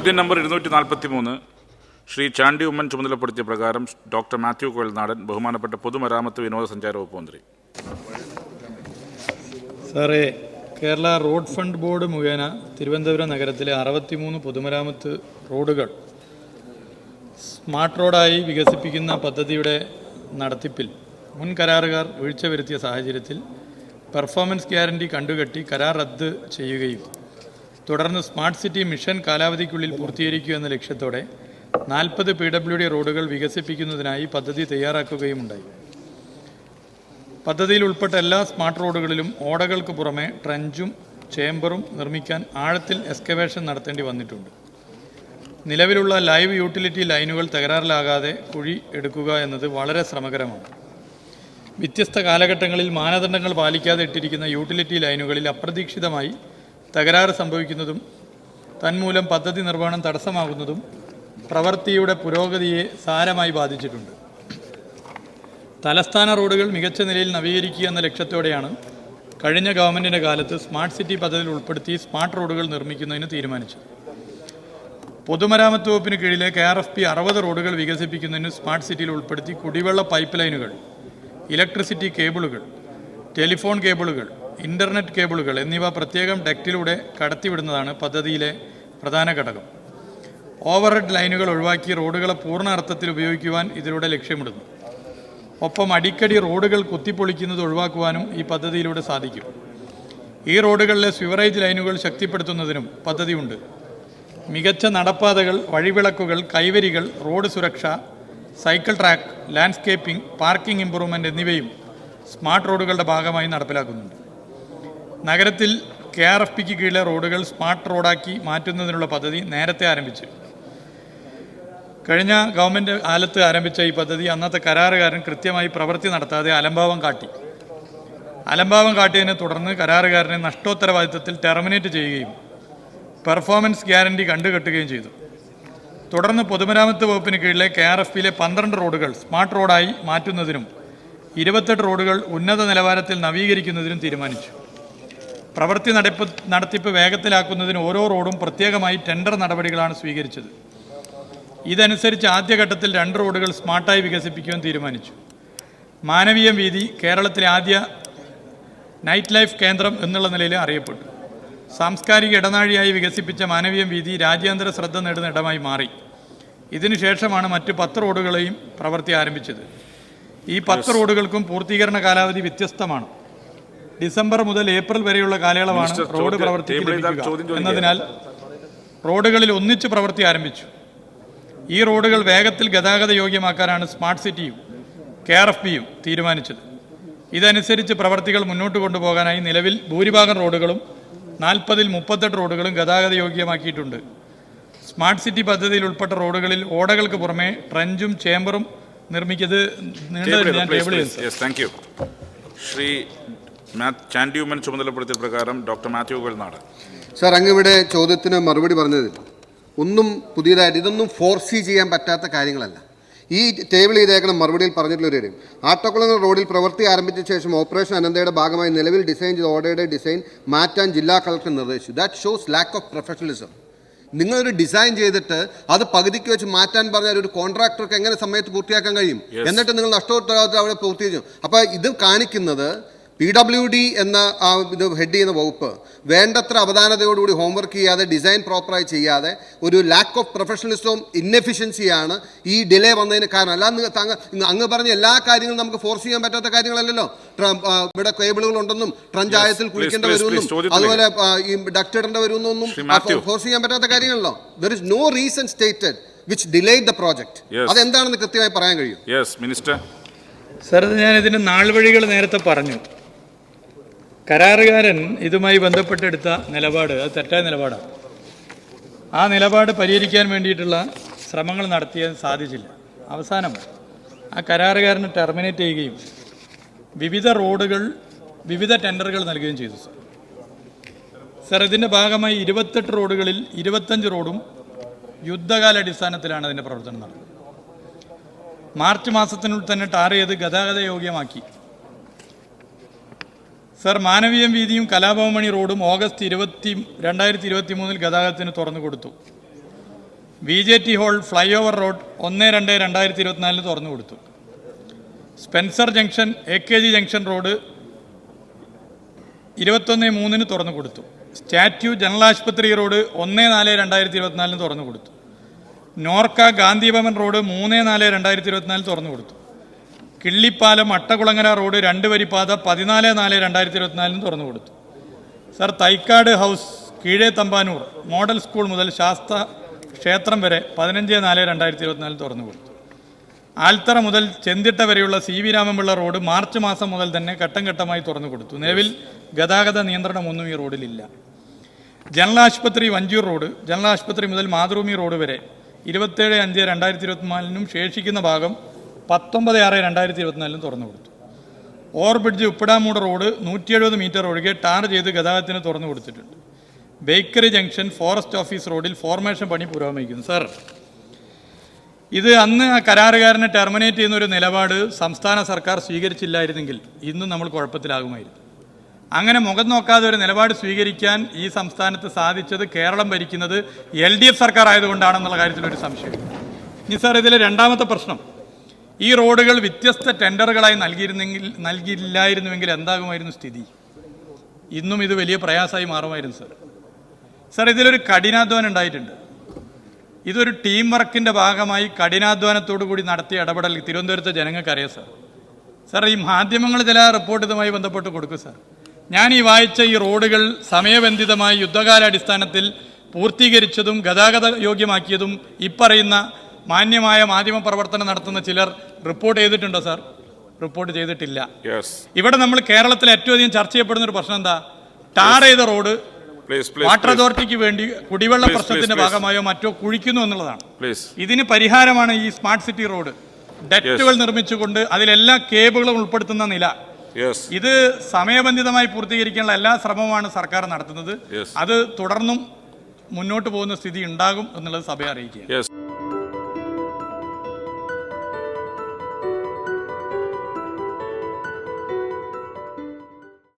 ചോദ്യം നമ്പർ ഇരുന്നൂറ്റി നാൽപ്പത്തി മൂന്ന് ശ്രീ ചാണ്ടി ഉമ്മൻ ചുമതലപ്പെടുത്തിയ പ്രകാരം ഡോക്ടർ മാത്യു കോയൽനാടൻ ബഹുമാനപ്പെട്ട പൊതുമരാമത്ത് വിനോദസഞ്ചാര വകുപ്പ് മന്ത്രി. സാറേ കേരള റോഡ് ഫണ്ട് ബോർഡ് മുഖേന തിരുവനന്തപുരം നഗരത്തിലെ അറുപത്തിമൂന്ന് പൊതുമരാമത്ത് റോഡുകൾ സ്മാർട്ട് റോഡായി വികസിപ്പിക്കുന്ന പദ്ധതിയുടെ നടത്തിപ്പിൽ മുൻ കരാറുകാർ വീഴ്ച വരുത്തിയ സാഹചര്യത്തിൽ പെർഫോമൻസ് ഗ്യാരണ്ടി കണ്ടുകെട്ടി കരാർ റദ്ദ് ചെയ്യുകയും തുടർന്ന് സ്മാർട്ട് സിറ്റി മിഷൻ കാലാവധിക്കുള്ളിൽ പൂർത്തീകരിക്കുക എന്ന ലക്ഷ്യത്തോടെ നാൽപ്പത് പി ഡബ്ല്യു ഡി റോഡുകൾ വികസിപ്പിക്കുന്നതിനായി പദ്ധതി തയ്യാറാക്കുകയുമുണ്ടായി. പദ്ധതിയിൽ ഉൾപ്പെട്ട എല്ലാ സ്മാർട്ട് റോഡുകളിലും ഓടകൾക്ക് പുറമെ ട്രഞ്ചും ചേംബറും നിർമ്മിക്കാൻ ആഴത്തിൽ എക്സ്കവേഷൻ നടത്തേണ്ടി വന്നിട്ടുണ്ട്. നിലവിലുള്ള ലൈവ് യൂട്ടിലിറ്റി ലൈനുകൾ തകരാറിലാകാതെ കുഴി എടുക്കുക എന്നത് വളരെ ശ്രമകരമാണ്. വ്യത്യസ്ത കാലഘട്ടങ്ങളിൽ മാനദണ്ഡങ്ങൾ പാലിക്കാതെ ഇട്ടിരിക്കുന്ന യൂട്ടിലിറ്റി ലൈനുകളിൽ അപ്രതീക്ഷിതമായി തകരാറ് സംഭവിക്കുന്നതും തന്മൂലം പദ്ധതി നിർവഹണം തടസ്സമാകുന്നതും പ്രവൃത്തിയുടെ പുരോഗതിയെ സാരമായി ബാധിച്ചിട്ടുണ്ട്. തലസ്ഥാന റോഡുകൾ മികച്ച നിലയിൽ നവീകരിക്കുക എന്ന ലക്ഷ്യത്തോടെയാണ് കഴിഞ്ഞ ഗവൺമെന്റിന്റെ കാലത്ത് സ്മാർട്ട് സിറ്റി പദ്ധതിയിൽ ഉൾപ്പെടുത്തി സ്മാർട്ട് റോഡുകൾ നിർമ്മിക്കുന്നതിന് തീരുമാനിച്ചത്. പൊതുമരാമത്ത് വകുപ്പിന് കീഴിലെ കെ ആർ എഫ് പി അറുപത് റോഡുകൾ വികസിപ്പിക്കുന്നതിന് സ്മാർട്ട് സിറ്റിയിൽ ഉൾപ്പെടുത്തി കുടിവെള്ള പൈപ്പ് ലൈനുകൾ ഇലക്ട്രിസിറ്റി കേബിളുകൾ ടെലിഫോൺ കേബിളുകൾ ഇന്റർനെറ്റ് കേബിളുകൾ എന്നിവ പ്രത്യേകം ഡെക്റ്റിലൂടെ കടത്തിവിടുന്നതാണ് പദ്ധതിയിലെ പ്രധാന ഘടകം. ഓവർഹെഡ് ലൈനുകൾ ഒഴിവാക്കി റോഡുകളെ പൂർണ അർത്ഥത്തിൽ ഉപയോഗിക്കുവാൻ ഇതിലൂടെ ലക്ഷ്യമിടുന്നു. ഒപ്പം അടിക്കടി റോഡുകൾ കുത്തിപ്പൊളിക്കുന്നത് ഒഴിവാക്കുവാനും ഈ പദ്ധതിയിലൂടെ സാധിക്കും. ഈ റോഡുകളിലെ സ്വിവറേജ് ലൈനുകൾ ശക്തിപ്പെടുത്തുന്നതിനും പദ്ധതിയുണ്ട്. മികച്ച നടപ്പാതകൾ വഴിവിളക്കുകൾ കൈവരികൾ റോഡ് സുരക്ഷ cycle track landscaping parking improvement എന്നിവയും സ്മാർട്ട് റോഡുകളുടെ ഭാഗമായി നടപ്പിലാക്കുന്നുണ്ട്. നഗരത്തിൽ കെ ആർ എഫ് പിക്ക് കീഴിലെ റോഡുകൾ സ്മാർട്ട് റോഡാക്കി മാറ്റുന്നതിനുള്ള പദ്ധതി നേരത്തെ ആരംഭിച്ചു. കഴിഞ്ഞ ഗവൺമെന്റ് കാലത്ത് ആരംഭിച്ച ഈ പദ്ധതി അന്നത്തെ കരാറുകാരൻ കൃത്യമായി പ്രവൃത്തി നടത്താതെ അലംഭാവം കാട്ടി. അലംഭാവം കാട്ടിയതിനെ തുടർന്ന് കരാറുകാരനെ നഷ്ടോത്തരവാദിത്തത്തിൽ ടെർമിനേറ്റ് ചെയ്യുകയും പെർഫോമൻസ് ഗ്യാരണ്ടി കണ്ടുകെട്ടുകയും ചെയ്തു. തുടർന്ന് പൊതുമരാമത്ത് വകുപ്പിന് കീഴിലെ കെ ആർ എഫ് പിയിലെ പന്ത്രണ്ട് റോഡുകൾ സ്മാർട്ട് റോഡായി മാറ്റുന്നതിനും ഇരുപത്തെട്ട് റോഡുകൾ ഉന്നത നിലവാരത്തിൽ നവീകരിക്കുന്നതിനും തീരുമാനിച്ചു. പ്രവൃത്തി നടപ്പ് നടത്തിപ്പ് വേഗത്തിലാക്കുന്നതിന് ഓരോ റോഡും പ്രത്യേകമായി ടെൻഡർ നടപടികളാണ് സ്വീകരിച്ചത്. ഇതനുസരിച്ച് ആദ്യഘട്ടത്തിൽ രണ്ട് റോഡുകൾ സ്മാർട്ടായി വികസിപ്പിക്കുവാൻ തീരുമാനിച്ചു. മാനവീയം വീതി കേരളത്തിലെ ആദ്യ നൈറ്റ് ലൈഫ് കേന്ദ്രം എന്നുള്ള നിലയിൽ അറിയപ്പെട്ടു. സാംസ്കാരിക ഇടനാഴിയായി വികസിപ്പിച്ച മാനവീയം വീതി രാജ്യാന്തര ശ്രദ്ധ നേടുന്ന ഇടമായി മാറി. ഇതിനുശേഷമാണ് മറ്റ് പത്ത് റോഡുകളെയും പ്രവൃത്തി ആരംഭിച്ചത്. ഈ പത്ത് റോഡുകൾക്കും പൂർത്തീകരണ കാലാവധി വ്യത്യസ്തമാണ്. ഡിസംബർ മുതൽ ഏപ്രിൽ വരെയുള്ള കാലയളവാണ് റോഡ് ചോദ്യം- പ്രവർത്തിക്ക് ടേബിൾ ചെയ്താൽ ചോദ്യം ലഭിക്കുക ചോദിക്കുക. എന്നതിനാൽ റോഡുകളിൽ ഒന്നിച്ച് പ്രവൃത്തി ആരംഭിച്ചു. ഈ റോഡുകൾ വേഗത്തിൽ ഗതാഗത യോഗ്യമാക്കാനാണ് സ്മാർട്ട് സിറ്റിയും കെ ആർ എഫ് ബിയും തീരുമാനിച്ചത്. ഇതനുസരിച്ച് പ്രവർത്തികൾ മുന്നോട്ട് കൊണ്ടുപോകാനായി നിലവിൽ ഭൂരിഭാഗം റോഡുകളും നാൽപ്പതിൽ മുപ്പത്തെട്ട് റോഡുകളും ഗതാഗത യോഗ്യമാക്കിയിട്ടുണ്ട്. സ്മാർട്ട് സിറ്റി പദ്ധതിയിൽ ഉൾപ്പെട്ട റോഡുകളിൽ ഓടകൾക്ക് പുറമെ ട്രഞ്ചും ചേംബറും നിർമ്മിക്കുന്നത് നീണ്ടത് ഞാൻ ശ്രീ ഉമ്മൻ ചുമതലപ്പെടുത്തിയ പ്രകാരം ഡോക്ടർ മാത്യു കൊൽനാട് സർ അങ്ങ് ഇവിടെ ചോദ്യത്തിന് മറുപടി പറഞ്ഞതിൽ ഒന്നും പുതിയതായിട്ട് ഇതൊന്നും ഫോർസി ചെയ്യാൻ പറ്റാത്ത കാര്യങ്ങളല്ല. ഈ ടേബിൾ ചെയ്തേക്കണം മറുപടിയിൽ പറഞ്ഞിട്ടുള്ള ഒരു കാര്യം. ആട്ടക്കുളങ്ങൾ റോഡിൽ പ്രവൃത്തി ആരംഭിച്ച ശേഷം ഓപ്പറേഷൻ അനന്തയുടെ ഭാഗമായി നിലവിൽ ഡിസൈൻ ചെയ്ത ഓർഡറുടെ ഡിസൈൻ മാറ്റാൻ ജില്ലാ കളക്ടർ നിർദ്ദേശിച്ചു. That shows lack of professionalism നിങ്ങളൊരു ഡിസൈൻ ചെയ്തിട്ട് അത് പകുതിക്ക് വെച്ച് മാറ്റാൻ പറഞ്ഞാൽ ഒരു കോൺട്രാക്ടർക്ക് എങ്ങനെ സമയത്ത് പൂർത്തിയാക്കാൻ കഴിയും? എന്നിട്ട് നിങ്ങൾ നഷ്ടോത്തരവാദിത്തം അവിടെ പൂർത്തീകരിച്ചു അപ്പോൾ ഇത് കാണിക്കുന്നത് പി ഡബ്ല്യു ഡി എന്ന ആ ഇത് ഹെഡ് ചെയ്യുന്ന വകുപ്പ് വേണ്ടത്ര അവധാനതയോടുകൂടി ഹോംവർക്ക് ചെയ്യാതെ ഡിസൈൻ പ്രോപ്പറായി ചെയ്യാതെ ഒരു ലാക്ക് ഓഫ് പ്രൊഫഷണലിസവും ഇന്നെഫിഷ്യൻസിയാണ് ഈ ഡിലേ വന്നതിന് കാരണം. അല്ലാതെ താങ്കൾ അങ്ങ് പറഞ്ഞ എല്ലാ കാര്യങ്ങളും നമുക്ക് ഫോഴ്സ് ചെയ്യാൻ പറ്റാത്ത കാര്യങ്ങളല്ലല്ലോ. ഇവിടെ കേബിളുകൾ ഉണ്ടെന്നും ട്രഞ്ച് Yes, ആയത്തിൽ please, കുളിക്കേണ്ട വരുമെന്നും അതുപോലെ ഈ ഡക്ട് ഇടേണ്ട വരുമെന്നൊന്നും ഫോഴ്സ് ചെയ്യാൻ പറ്റാത്ത കാര്യങ്ങളല്ലോ. There is no reason stated which delayed the project. അതെന്താണെന്ന് കൃത്യമായി പറയാൻ കഴിയും? യെസ് മിനിസ്റ്റർ സർ ഇത് ഞാൻ ഇതിന് നാൾവഴികൾ നേരത്തെ പറഞ്ഞു. കരാറുകാരൻ ഇതുമായി ബന്ധപ്പെട്ടെടുത്ത നിലപാട് അത് തെറ്റായ നിലപാടാണ്. ആ നിലപാട് പരിഹരിക്കാൻ വേണ്ടിയിട്ടുള്ള ശ്രമങ്ങൾ നടത്തിയാൻ സാധിച്ചില്ല. അവസാനം ആ കരാറുകാരനെ ടെർമിനേറ്റ് ചെയ്യുകയും വിവിധ റോഡുകൾ വിവിധ ടെൻഡറുകൾ നൽകുകയും ചെയ്തു സർ. സർ ഇതിന്റെ ഭാഗമായി ഇരുപത്തെട്ട് റോഡുകളിൽ ഇരുപത്തഞ്ച് റോഡും യുദ്ധകാലാടിസ്ഥാനത്തിലാണ് അതിന്റെ പ്രവർത്തനം നടന്നത്. മാർച്ച് മാസത്തിനുള്ളിൽ തന്നെ ടാർ ചെയ്ത് ഗതാഗത യോഗ്യമാക്കി സർ മാനവീയം വീതിയും കലാഭവമണി റോഡും ഓഗസ്റ്റ് ഇരുപത്തി രണ്ടായിരത്തി ഇരുപത്തി മൂന്നിൽ ഗതാഗതത്തിന് തുറന്നു കൊടുത്തു. V J T hall flyover road ഒന്ന് രണ്ട് രണ്ടായിരത്തി ഇരുപത്തിനാലിന് തുറന്നു കൊടുത്തു. Spencer junction A K G junction road ഇരുപത്തൊന്ന് മൂന്നിന് തുറന്നു കൊടുത്തു. സ്റ്റാറ്റ്യൂ ജനറൽ ആശുപത്രി റോഡ് ഒന്ന് നാല് രണ്ടായിരത്തി ഇരുപത്തിനാലിന് തുറന്നു കൊടുത്തു. നോർക്ക ഗാന്ധിഭവൻ റോഡ് മൂന്ന് നാല് രണ്ടായിരത്തി ഇരുപത്തിനാലിൽ തുറന്നു കൊടുത്തു. കിള്ളിപ്പാലം അട്ടകുളങ്ങര റോഡ് രണ്ട് വരിപ്പാത പതിനാല് നാല് രണ്ടായിരത്തി ഇരുപത്തിനാലിന് തുറന്നു കൊടുത്തു. സർ തൈക്കാട് ഹൗസ് കീഴേ തമ്പാനൂർ മോഡൽ സ്കൂൾ മുതൽ ശാസ്ത്ര ക്ഷേത്രം വരെ പതിനഞ്ച് നാല് രണ്ടായിരത്തി ഇരുപത്തിനാലിൽ തുറന്നു കൊടുത്തു. ആൽത്തറ മുതൽ ചെന്തിട്ട വരെയുള്ള C V Ramapillai road March മാസം മുതൽ തന്നെ ഘട്ടം ഘട്ടമായി തുറന്നു കൊടുത്തു. നിലവിൽ ഗതാഗത നിയന്ത്രണമൊന്നും ഈ റോഡിലില്ല. ജനറൽ ആശുപത്രി വഞ്ചൂർ റോഡ് ജനറൽ ആശുപത്രി മുതൽ മാതൃഭൂമി റോഡ് വരെ ഇരുപത്തേഴ് അഞ്ച് രണ്ടായിരത്തി ഇരുപത്തിനാലിനും ശേഷിക്കുന്ന ഭാഗം പത്തൊമ്പത് ആറ് രണ്ടായിരത്തി ഇരുപത്തിനാലിലും തുറന്നു കൊടുത്തു. ഓവർബ്രിഡ്ജ് ഉപ്പിടാമൂട് റോഡ് നൂറ്റി എഴുപത് മീറ്റർ ഒഴികെ ടാർ ചെയ്ത് ഗതാഗതത്തിന് തുറന്നു കൊടുത്തിട്ടുണ്ട്. ബേക്കറി ജംഗ്ഷൻ ഫോറസ്റ്റ് ഓഫീസ് റോഡിൽ ഫോർമേഷൻ പണി പുരോഗമിക്കുന്നു. സാർ ഇത് അന്ന് ആ കരാറുകാരനെ ടെർമിനേറ്റ് ചെയ്യുന്ന ഒരു നിലപാട് സംസ്ഥാന സർക്കാർ സ്വീകരിച്ചില്ലായിരുന്നെങ്കിൽ ഇന്നും നമ്മൾ കുഴപ്പത്തിലാകുമായിരുന്നു. അങ്ങനെ മുഖം നോക്കാതെ ഒരു നിലപാട് സ്വീകരിക്കാൻ ഈ സംസ്ഥാനത്ത് സാധിച്ചത് കേരളം ഭരിക്കുന്നത് എൽ ഡി എഫ് സർക്കാർ ആയതുകൊണ്ടാണെന്നുള്ള കാര്യത്തിൽ ഒരു സംശയം ഇനി സാർ ഇതിലെ രണ്ടാമത്തെ പ്രശ്നം. ഈ റോഡുകൾ വ്യത്യസ്ത ടെൻഡറുകളായി നൽകിയിരുന്നെങ്കിൽ നൽകിയില്ലായിരുന്നുവെങ്കിൽ എന്താകുമായിരുന്നു സ്ഥിതി? ഇന്നും ഇത് വലിയ പ്രയാസമായി മാറുമായിരുന്നു സർ. സർ ഇതിലൊരു കഠിനാധ്വാനം ഉണ്ടായിട്ടുണ്ട്. ഇതൊരു ടീം വർക്കിന്റെ ഭാഗമായി കഠിനാധ്വാനത്തോടു കൂടി നടത്തിയ ഇടപെടൽ തിരുവനന്തപുരത്തെ ജനങ്ങൾക്കറിയാം സർ. സാർ ഈ മാധ്യമങ്ങൾ ചില റിപ്പോർട്ട് ഇതുമായി ബന്ധപ്പെട്ട് കൊടുക്കും സർ. ഞാൻ ഈ വായിച്ച ഈ റോഡുകൾ സമയബന്ധിതമായി യുദ്ധകാലാടിസ്ഥാനത്തിൽ പൂർത്തീകരിച്ചതും ഗതാഗത യോഗ്യമാക്കിയതും ഇപ്പറയുന്ന മാന്യമായ മാധ്യമ പ്രവർത്തനം നടത്തുന്ന ചിലർ റിപ്പോർട്ട് ചെയ്തിട്ടുണ്ടോ സാർ റിപ്പോർട്ട് ചെയ്തിട്ടില്ല. ഇവിടെ നമ്മൾ കേരളത്തിൽ ഏറ്റവും അധികം ചർച്ച ചെയ്യപ്പെടുന്ന ഒരു പ്രശ്നം എന്താ? ടാർ ചെയ്ത റോഡ് വാട്ടർ അതോറിറ്റിക്ക് വേണ്ടി കുടിവെള്ള പ്രശ്നത്തിന്റെ. ഭാഗമായോ മറ്റോ കുഴിക്കുന്നു എന്നുള്ളതാണ്. ഇതിന് പരിഹാരമാണ് ഈ സ്മാർട്ട് സിറ്റി റോഡ് ഡെറ്റുകൾ നിർമ്മിച്ചുകൊണ്ട് അതിലെല്ലാ കേബിളും ഉൾപ്പെടുത്തുന്ന നില. ഇത് സമയബന്ധിതമായി പൂർത്തീകരിക്കാനുള്ള എല്ലാ ശ്രമവുമാണ് സർക്കാർ നടത്തുന്നത്. അത് തുടർന്നും മുന്നോട്ട് പോകുന്ന സ്ഥിതി ഉണ്ടാകും എന്നുള്ളത് സഭയെ അറിയിക്കുക